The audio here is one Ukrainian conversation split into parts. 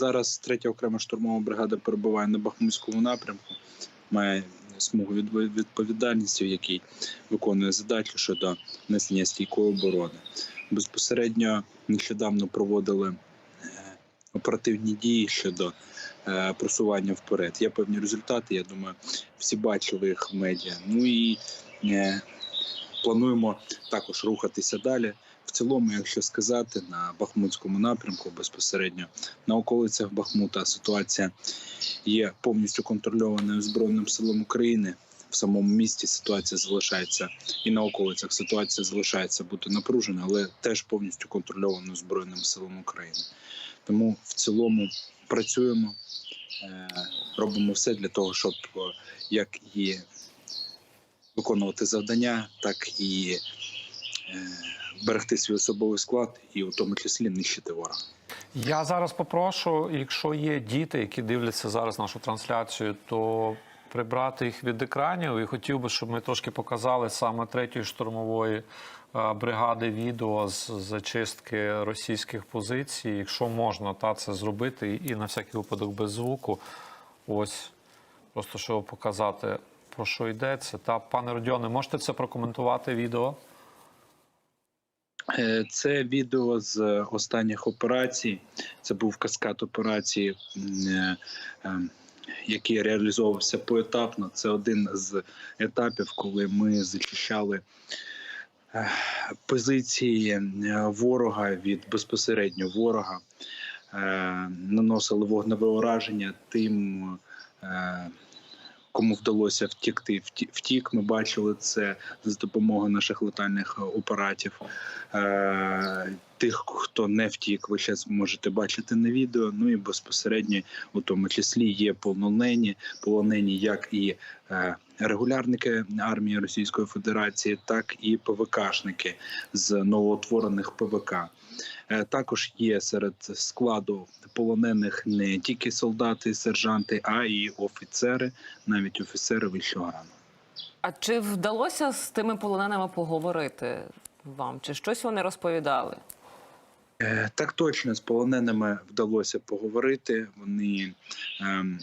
Зараз третя окрема штурмова бригада перебуває на Бахмутському напрямку, має смугу відповідальності, в якій виконує задачу щодо несення стійкої оборони. Безпосередньо нещодавно проводили е, оперативні дії щодо е, просування вперед. Є певні результати. Я думаю, всі бачили їх в медіа. Ну і е, плануємо також рухатися далі. В цілому, якщо сказати, на Бахмутському напрямку безпосередньо на околицях Бахмута ситуація є повністю контрольованою Збройним силам України. В самому місті ситуація залишається і на околицях ситуація залишається бути напружена, але теж повністю контрольованою Збройним силам України. Тому в цілому працюємо, е, робимо все для того, щоб е, як і виконувати завдання, так і е, берегти свій особовий склад, і у тому числі нищити ворога. Я зараз попрошу, якщо є діти, які дивляться зараз нашу трансляцію, то прибрати їх від екранів. І хотів би, щоб ми трошки показали саме третьої штурмової е, бригади відео з зачистки російських позицій. Якщо можна, та це зробити, і на всякий випадок без звуку. Ось просто щоб показати про що йдеться. Та пане Родіоне, можете це прокоментувати відео? Е, Це відео з останніх операцій. Це був каскад операцій, м, е, е, який реалізовувався поетапно. Це один з етапів, коли ми зачищали е, позиції ворога від безпосередньо ворога, наносили вогневе ураження тим. Кому вдалося втікти, вті- втік. Ми бачили це за допомогою наших летальних е, апаратів. Е, Тих, хто не втік, ви зараз можете бачити на відео. Ну і безпосередньо, у тому числі, є полонені, полонені як і е, регулярники армії Російської Федерації, так і ПВКшники з новоутворених ПВК. Е, Також є серед складу полонених не тільки солдати, сержанти, а й офіцери, навіть офіцери вищого рану. А чи вдалося з тими полоненими поговорити вам? Чи щось вони розповідали? Е, Так точно з полоненими вдалося поговорити. Вони ем,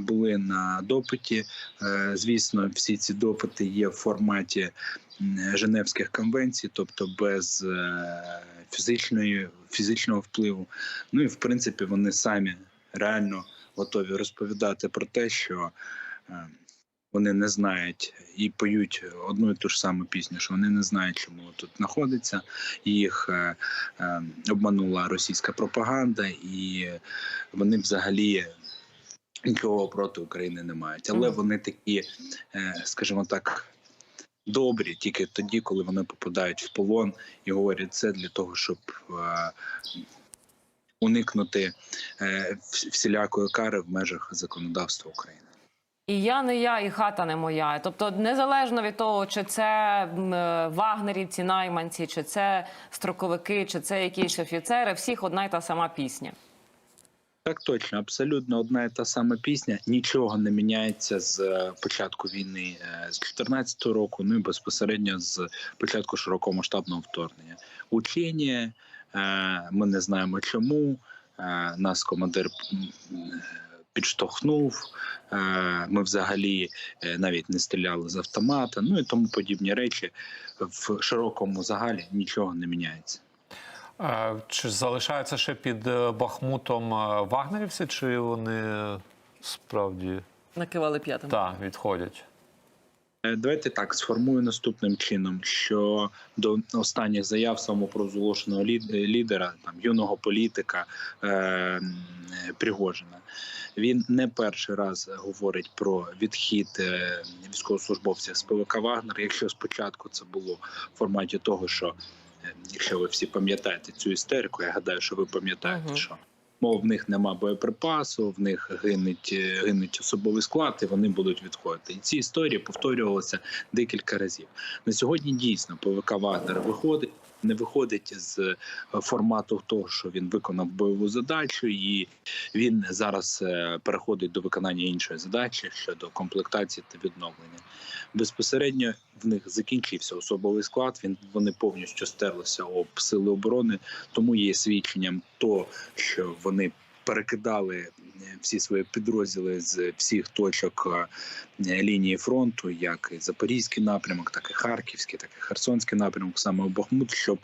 були на допиті. Е, звісно, всі ці допити є в форматі Женевських конвенцій, тобто без е, фізичної фізичного впливу. Ну і в принципі вони самі реально готові розповідати про те, що. Вони не знають і поють одну і ту ж саму пісню, що вони не знають, чому тут знаходиться. Їх е, е, обманула російська пропаганда, і вони взагалі нічого проти України не мають. Але вони такі, е, скажімо так, добрі тільки тоді, коли вони попадають в полон і говорять це для того, щоб е, уникнути е, всілякої кари в межах законодавства України. І я не я, і хата не моя. Тобто, незалежно від того, чи це е, вагнерівці, найманці, чи це строковики, чи це якісь офіцери, всіх одна й та сама пісня. Так точно, абсолютно одна і та сама пісня. Нічого не міняється з е, початку війни е, з 2014 року. Ну і безпосередньо з початку широкомасштабного вторгнення. Учення е, ми не знаємо чому. Нас командир підштовхнув. Е, Ми взагалі е, навіть не стріляли з автомата. Ну і тому подібні речі в широкому загалі нічого не міняється. Чи залишаються ще під е, Бахмутом вагнерівці, чи вони справді Накивали п'ятим. Так, відходять? Е, Давайте так сформую наступним чином, що до останніх заяв самопрозголошеного лід- лідера, там юного політика е, Пригожина, він не перший раз говорить про відхід е, військовослужбовців з ПВК Вагнер. Якщо спочатку це було в форматі того, що е, якщо ви всі пам'ятаєте цю істерику, я гадаю, що ви пам'ятаєте, Мгм. що мов в них нема боєприпасу, в них гинуть, е, гинуть особовий склад, і вони будуть відходити. І ці історії повторювалися декілька разів. На сьогодні дійсно ПВК Вагнер виходить. Не виходить з е, формату того, що він виконав бойову задачу, і він зараз е, переходить до виконання іншої задачі щодо комплектації та відновлення. Безпосередньо в них закінчився особовий склад. Він вони повністю стерлися об сили оборони, тому є свідченням то, що вони перекидали всі свої підрозділи з всіх точок е, лінії фронту, як і Запорізький напрямок, так і Харківський, так і Херсонський напрямок, саме у Бахмут, щоб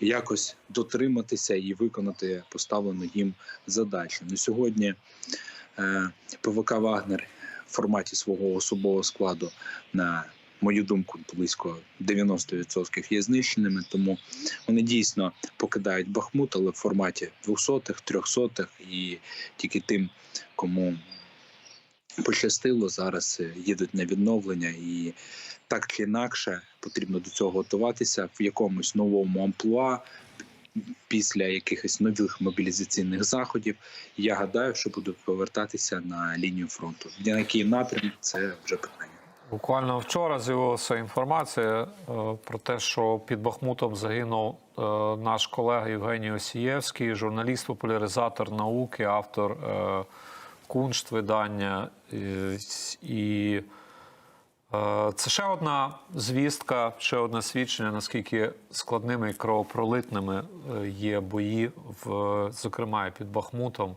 якось дотриматися і виконати поставлену їм задачу. На сьогодні е, ПВК Вагнер в форматі свого особового складу на мою думку, близько 90% є знищеними, тому вони дійсно покидають Бахмут, але в форматі 200-х, 300-х і тільки тим, кому пощастило, зараз е, їдуть на відновлення, і так чи інакше потрібно до цього готуватися в якомусь новому амплуа. Після якихось нових мобілізаційних заходів я гадаю, що будуть повертатися на лінію фронту. На який напрям це вже питання. Буквально вчора з'явилася інформація е, про те, що під Бахмутом загинув е, наш колега Євгеній Осієвський, журналіст, популяризатор науки, автор е, куншт видання. І це ще одна звістка, ще одне свідчення, наскільки складними і кровопролитними є бої, в, зокрема і під Бахмутом.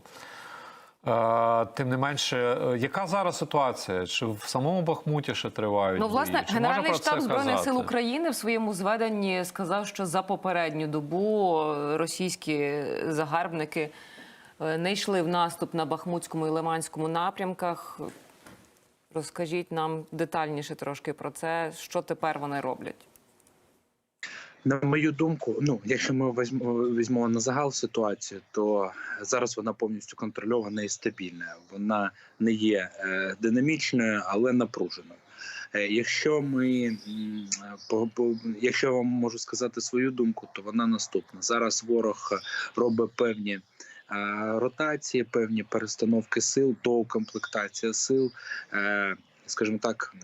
Е, Тим не менше, е, яка зараз ситуація? Чи в самому Бахмуті ще тривають? Ну, власне, бої? Чи Генеральний штаб збройних сил України в своєму зведенні сказав, що за попередню добу е, російські загарбники не йшли в наступ на Бахмутському і Лиманському напрямках. Розкажіть нам детальніше трошки про це, що тепер вони роблять. На мою думку, ну якщо ми візьмемо, візьмемо на загал ситуацію, то зараз вона повністю контрольована і стабільна. Вона не є е, динамічною, але напруженою. Е, Якщо ми якщо я вам можу сказати свою думку, то вона наступна. Зараз ворог робить певні е, ротації, певні перестановки сил, доукомплектація сил, скажімо так.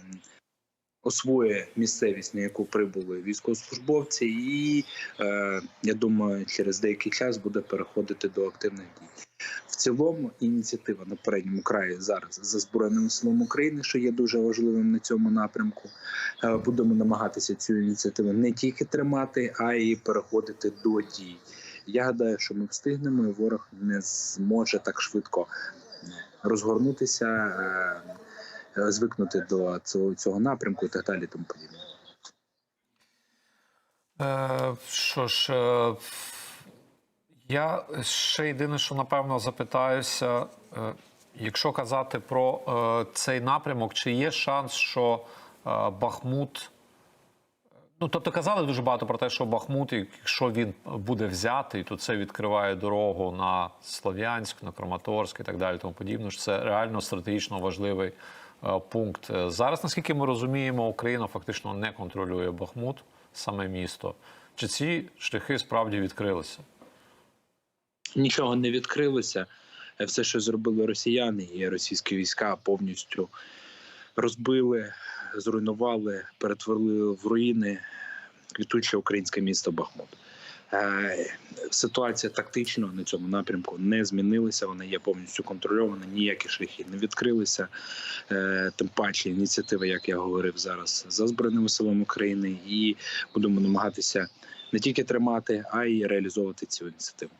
Освоює місцевість, на яку прибули військовослужбовці, і е, я думаю, через деякий час буде переходити до активних дій. В цілому ініціатива на передньому краї зараз за збройними силами України, що є дуже важливим на цьому напрямку. Е, будемо намагатися цю ініціативу не тільки тримати, а й переходити до дій. Я гадаю, що ми встигнемо, і ворог не зможе так швидко розгорнутися. Е, е, звикнути до цього, цього напрямку і так далі. Тому подібне. Е, що ж, е, я ще єдине, що напевно запитаюся, е, якщо казати про е, цей напрямок, чи є шанс, що е, Бахмут. Ну, тобто казали дуже багато про те, що Бахмут, якщо він буде взятий, то це відкриває дорогу на Слов'янськ, на Краматорськ і так далі, тому подібне. що Це реально стратегічно важливий е, пункт. Е, Зараз, наскільки ми розуміємо, Україна фактично не контролює Бахмут, саме місто. Чи ці шляхи справді відкрилися? Нічого не відкрилося. Е, Все, що зробили росіяни і російські війська, повністю розбили, зруйнували, перетворили в руїни квітуче українське місто Бахмут. Е, Ситуація тактично на цьому напрямку не змінилася. Вона є повністю контрольована. Ніякі шляхи не відкрилися. Е, Тим паче ініціатива, як я говорив зараз, за збройними силами України, і будемо намагатися не тільки тримати, а й реалізовувати цю ініціативу.